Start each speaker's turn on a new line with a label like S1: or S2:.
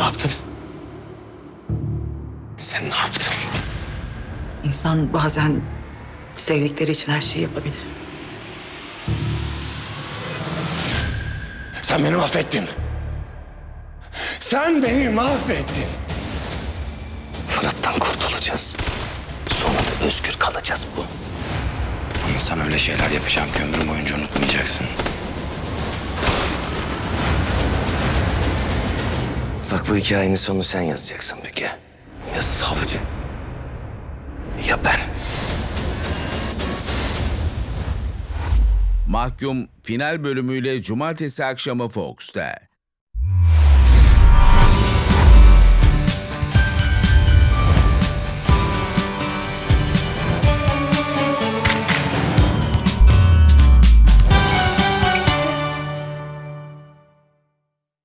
S1: Ne yaptın? Sen ne yaptın?
S2: İnsan bazen sevdikleri için her şeyi yapabilir.
S1: Sen beni mahvettin. Sen beni mahvettin. Fırat'tan kurtulacağız. Sonra da özgür kalacağız bu.
S3: Ama sen öyle şeyler yapacağım ki ömrüm boyunca unutmayacaksın.
S1: Bak bu hikayenin sonunu sen yazacaksın Müge. Ya savcı ya ben.
S4: Mahkum final bölümüyle cumartesi akşamı Fox'ta.